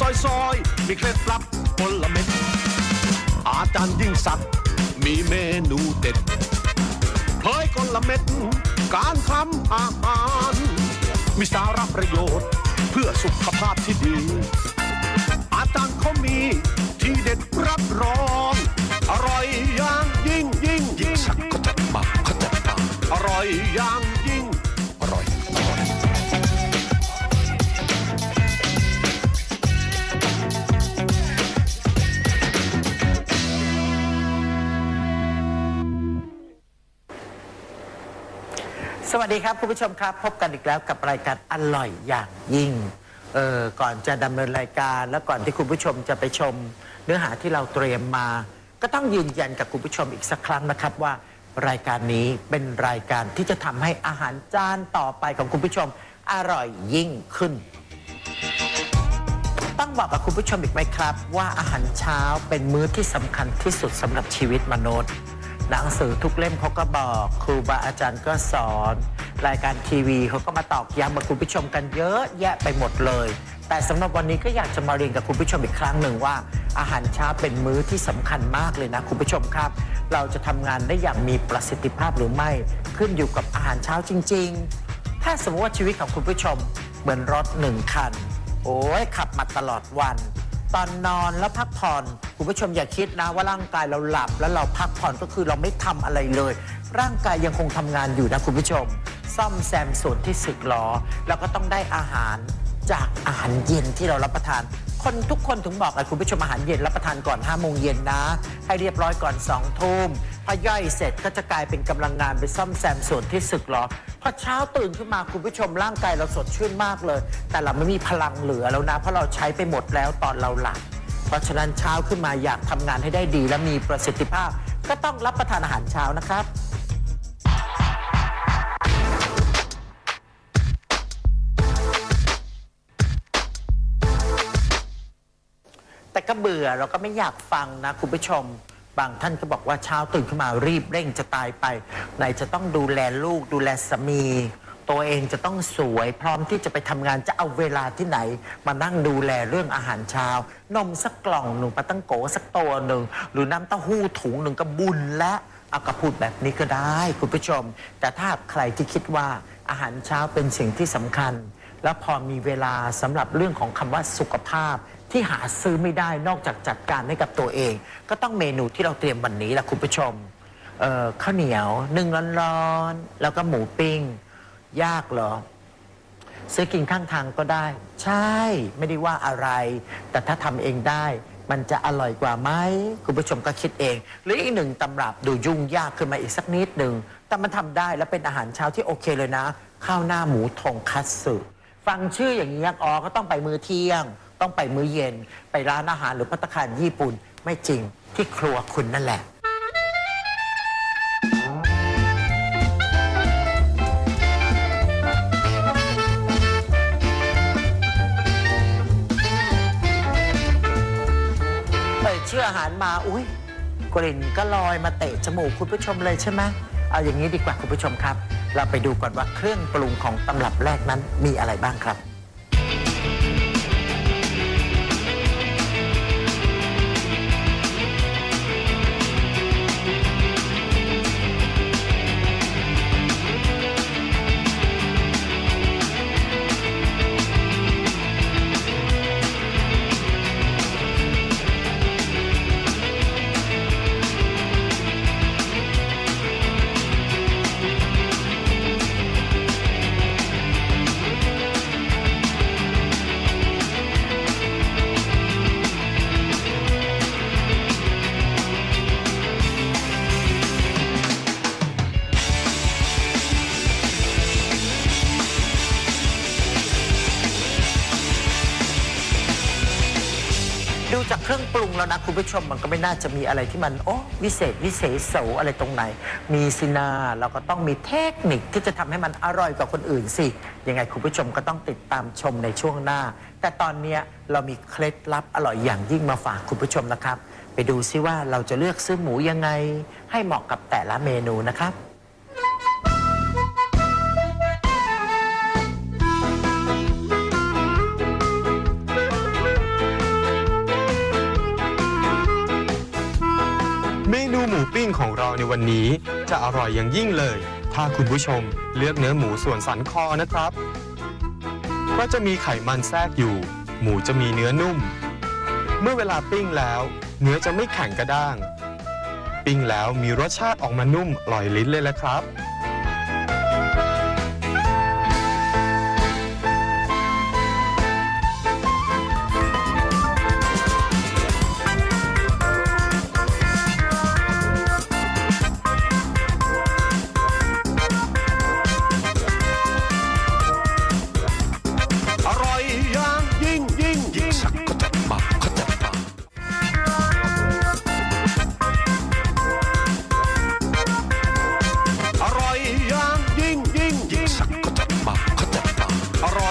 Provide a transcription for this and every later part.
สับสับซอยซอยมีเคล็ดลับผลเม็ด อาจารย์ยิ่งศักดิ์มีเมนูเด็ดเผยกลเม็ด การทำอาหาร มีสาระประโยชน์เพื่อสุขภาพที่ดี อาจารย์เขามีที่เด็ดรับรอง อร่อยอย่างยิ่งยิ่งยิ่งสักก็จัดมาเขาจัดมาอร่อยอย่าง วัสดีครับคุณผู้ชมครับ พบกันอีกแล้วกับรายการอร่อยอย่างยิ่งเออก่อนจะดำเนินรายการ และก่อนที่คุณผู้ชมจะไปชม เนื้อหาที่เราเตรียมมา ก็ต้องยืนยันกับคุณผู้ชมอีกสักครั้งนะครับว่า รายการนี้เป็นรายการที่จะทำให้อาหารจานต่อไปของคุณผู้ชมอร่อยยิ่งขึ้น ต้องบอกกับคุณผู้ชมอีกไหมครับ ว่าอาหารเช้าเป็นมื้อที่สำคัญที่สุดสำหรับชีวิตมนุษย์ หนังสือทุกเล่มเขาก็บอก ครูบาอาจารย์ก็สอน รายการทีวีเขาก็มาตอกย้ำกับคุณผู้ชมกันเยอะแยะไปหมดเลย แต่สำหรับวันนี้ก็อยากจะมาเรียนกับคุณผู้ชมอีกครั้งหนึ่งว่า อาหารเช้าเป็นมื้อที่สำคัญมากเลยนะคุณผู้ชมครับ เราจะทำงานได้อย่างมีประสิทธิภาพหรือไม่ขึ้นอยู่กับอาหารเช้าจริง ๆ ถ้าสมมติว่าชีวิตของคุณผู้ชมเหมือนรถหนึ่งคัน โอ้ยขับมาตลอดวัน ตอนนอนแล้วพักผ่อน คุณผู้ชมอย่าคิดนะว่าร่างกายเราหลับแล้วเราพักผ่อนก็คือเราไม่ทำอะไรเลย ร่างกายยังคงทำงานอยู่นะคุณผู้ชม ซ่อมแซมส่วนที่สึกหรอ แล้วก็ต้องได้อาหารจากอาหารเย็นที่เรารับประทาน คนทุกคนถึงบอกเลยคุณผู้ชมอาหารเย็นรับประทานก่อน5โมงเย็นนะ ให้เรียบร้อยก่อน2ทุ่มพอย่อยเสร็จก็จะกลายเป็นกำลังงานไปซ่อมแซมส่วนที่สึกหรอพอเช้าตื่นขึ้นมาคุณผู้ชมร่างกายเราสดชื่นมากเลย แต่เราไม่มีพลังเหลือแล้วนะ เพราะเราใช้ไปหมดแล้วตอนเราหลับเพราะฉะนั้นเช้าขึ้นมาอยากทำงานให้ได้ดีและมีประสิทธิภาพ ก็ต้องรับประทานอาหารเช้านะครับ ก็เบื่อเราก็ไม่อยากฟังนะคุณผู้ชม บางท่านก็บอกว่าเช้าตื่นขึ้นมารีบเร่งจะตายไปไหนจะต้องดูแลลูกดูแลสามี ตัวเองจะต้องสวยพร้อมที่จะไปทำงานจะเอาเวลาที่ไหน มานั่งดูแลเรื่องอาหารเช้า นมสักกล่องหนึ่งปลาตั้งโกสักตัวหนึ่งหรือน้ำเต้าหู้ถุงหนึ่งก็บุญและเอากระพูดแบบนี้ก็ได้คุณผู้ชม แต่ถ้าใครที่คิดว่าอาหารเช้าเป็นสิ่งที่สำคัญ แล้วพอมีเวลาสำหรับเรื่องของคำว่าสุขภาพ ที่หาซื้อไม่ได้นอกจากจัดการให้กับตัวเอง ก็ต้องเมนูที่เราเตรียมวันนี้แหละคุณผู้ชมเออข้าวเหนียวนึ่งร้อนๆ แล้วก็หมูปิ้ง ยากเหรอ ซื้อกินข้างทางก็ได้ ใช่ไม่ได้ว่าอะไร แต่ถ้าทำเองได้มันจะอร่อยกว่าไหมคุณผู้ชมก็คิดเอง หรืออีกหนึ่งตำรับดูยุ่งยากขึ้นมาอีกสักนิดหนึ่งแต่มันทำได้และเป็นอาหารเช้าที่โอเคเลยนะ ข้าวหน้าหมูทงคัตสึฟังชื่ออย่างนี้อ๋อก็ต้องไปมื้อเที่ยง ต้องไปมื้อเย็น ไปร้านอาหารหรือพัตตาคารญี่ปุ่นไม่จริงที่ครัวคุณนั่นแหละเอ่ยชื่ออาหารมาอุ้ยกลิ่นก็ลอยมาเตะจมูกคุณผู้ชมเลยใช่ไหมเอาอย่างนี้ดีกว่าคุณผู้ชมครับ เราไปดูก่อนว่าเครื่องปรุงของตำรับแรกนั้นมีอะไรบ้างครับ ดูจากเครื่องปรุงแล้วนะคุณผู้ชมมันก็ไม่น่าจะมีอะไรที่มันโอ้วิเศษวิเศษโสอะไรตรงไหน มีสินาเราก็ต้องมีเทคนิคที่จะทำให้มันอร่อยกว่าคนอื่นสิ ยังไงคุณผู้ชมก็ต้องติดตามชมในช่วงหน้า แต่ตอนเนี้ยเรามีเคล็ดลับอร่อยอย่างยิ่งมาฝากคุณผู้ชมนะครับ ไปดูซิว่าเราจะเลือกซื้อหมูยังไง ให้เหมาะกับแต่ละเมนูนะครับ หมูปิ้งของเราในวันนี้ จะอร่อยอย่างยิ่งเลย ถ้าคุณผู้ชมเลือกเนื้อหมูส่วนสันคอนะครับ เพราะจะมีไขมันแทรกอยู่ หมูจะมีเนื้อนุ่ม เมื่อเวลาปิ้งแล้ว เนื้อจะไม่แข็งกระด้าง ปิ้งแล้วมีรสชาติออกมานุ่มอร่อยลิ้นเลยละครับ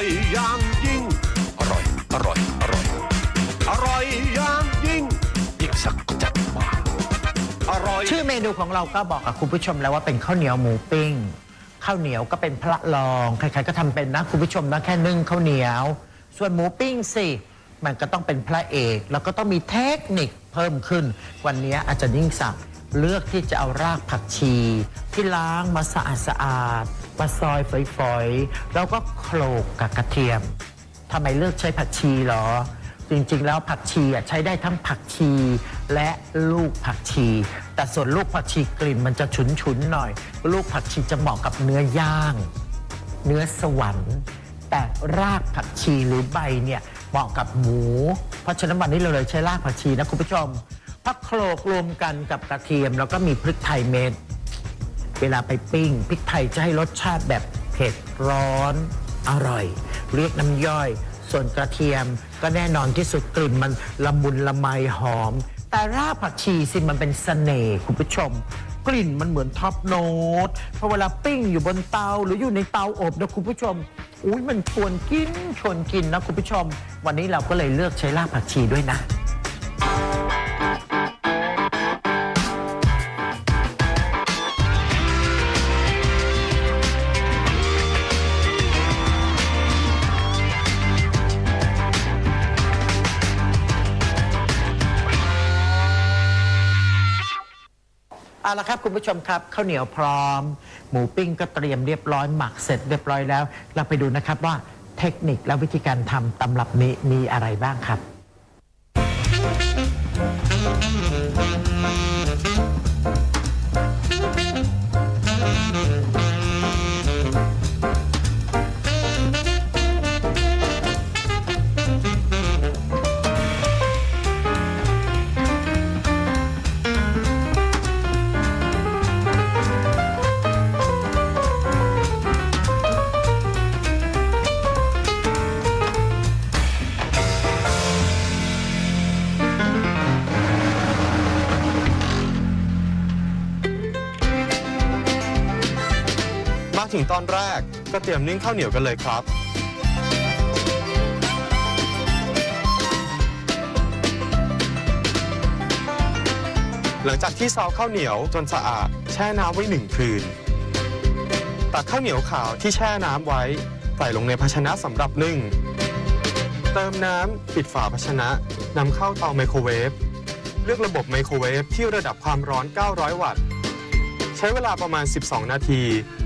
อร่อยอย่างยิ่ง อร่อย อร่อย อร่อย อร่อยอย่างยิ่งยิ่งสักก็จัดมาอร่อยชื่อเมนูของเราก็บอกกับคุณผู้ชมแล้วว่าเป็นข้าวเหนียวหมูปิ้ง ข้าวเหนียวก็เป็นพระรองใครๆก็ทำเป็นนะคุณผู้ชมนะแค่นึ่งข้าวเหนียว ส่วนหมูปิ้งสิมันก็ต้องเป็นพระเอก แล้วก็ต้องมีเทคนิคเพิ่มขึ้น วันนี้อาจารย์ยิ่งศักดิ์เลือกที่จะเอารากผักชี ที่ล้างมาสะอาดสะอาดๆ มาซอยฝอยๆ แล้วก็โขลกกับกระเทียมทำไมเลือกใช้ผักชีหรอ จริงๆ แล้วผักชีอะใช้ได้ทั้งผักชี และลูกผักชี แต่ส่วนลูกผักชีกลิ่นมันจะฉุนๆหน่อย ลูกผักชีจะเหมาะกับเนื้อย่างเนื้อสวรรค์ แต่รากผักชีหรือใบเนี่ยเหมาะกับหมู เพราะฉะนั้นวันนี้เราเลยใช้รากผักชีนะคุณผู้ชมพักโขลกรวมกันกับกระเทียม แล้วก็มีพริกไทยเม็ด เวลาไปปิ้งพริกไทยจะให้รสชาติแบบเผ็ดร้อนอร่อย เรียกน้ำย่อย ส่วนกระเทียมก็แน่นอนที่สุดกลิ่นมันละมุนละไมหอม แต่รากผักชีสิมันเป็นเสน่ห์คุณผู้ชม กลิ่นมันเหมือนท็อปโน้ตพอเวลาปิ้งอยู่บนเตาหรืออยู่ในเตาอบนะคุณผู้ชมอุ้ยมันชวนกินชวนกินนะคุณผู้ชม วันนี้เราก็เลยเลือกใช้รากผักชีด้วยนะ เอาละครับคุณผู้ชมครับข้าวเหนียวพร้อม หมูปิ้งก็เตรียมเรียบร้อยหมักเสร็จเรียบร้อยแล้ว เราไปดูนะครับว่าเทคนิคและวิธีการทำตำรับนี้มีอะไรบ้างครับ ถึงตอนแรก ก็เตรียมนึ่งข้าวเหนียวกันเลยครับ หลังจากที่ซาวข้าวเหนียวจนสะอาด แช่น้ำไว้หนึ่งคืน ตักข้าวเหนียวขาวที่แช่น้ำไว้ใส่ลงในภาชนะสำหรับนึ่ง เติมน้ำปิดฝาภาชนะนำเข้าเตาไมโครเวฟ เลือกระบบไมโครเวฟที่ระดับความร้อน 900 วัตต์ ใช้เวลาประมาณ 12 นาที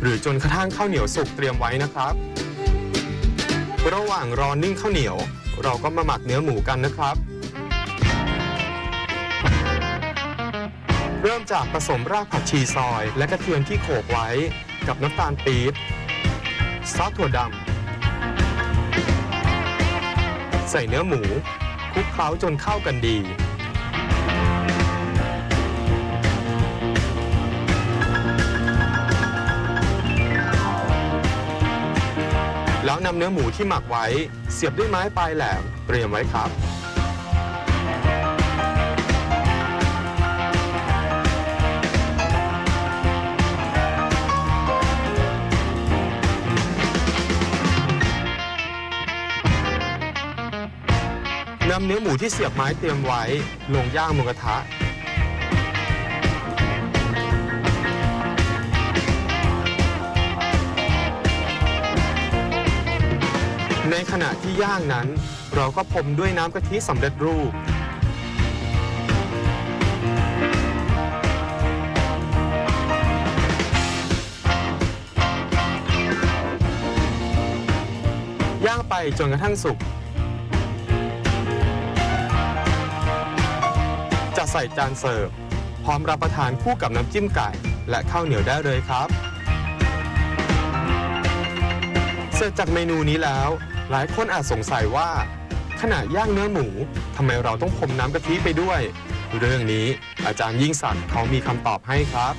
หรือจนกระทั่งข้าวเหนียวสุกเตรียมไว้นะครับ ระหว่างรอนึ่งข้าวเหนียว เราก็มาหมักเนื้อหมูกันนะครับ เริ่มจากผสมรากผักชีซอย และกระเทียมที่โขลกไว้กับน้ำตาลปี๊บซอสถั่วดำใส่เนื้อหมูคลุกเคล้าจนเข้ากันดี แล้วนำเนื้อหมูที่หมักไว้ เสียบด้วยไม้ปลายแหลมเตรียมไว้ครับ นำเนื้อหมูที่เสียบไม้เตรียมไว้ ลงย่างหมูกระทะ ในขณะที่ย่างนั้น เราก็พรมด้วยน้ำกะทิสำเร็จรูป ย่างไปจนกระทั่งสุก จะใส่จานเสิร์ฟ พร้อมรับประทานคู่กับน้ำจิ้มไก่ และข้าวเหนียวได้เลยครับเสร็จจากเมนูนี้แล้ว หลายคนอาจสงสัยว่า ขณะย่างเนื้อหมูทำไมเราต้องพรมน้ำกะทิไปด้วย เรื่องนี้อาจารย์ยิ่งศักดิ์เขามีคำตอบให้ครับ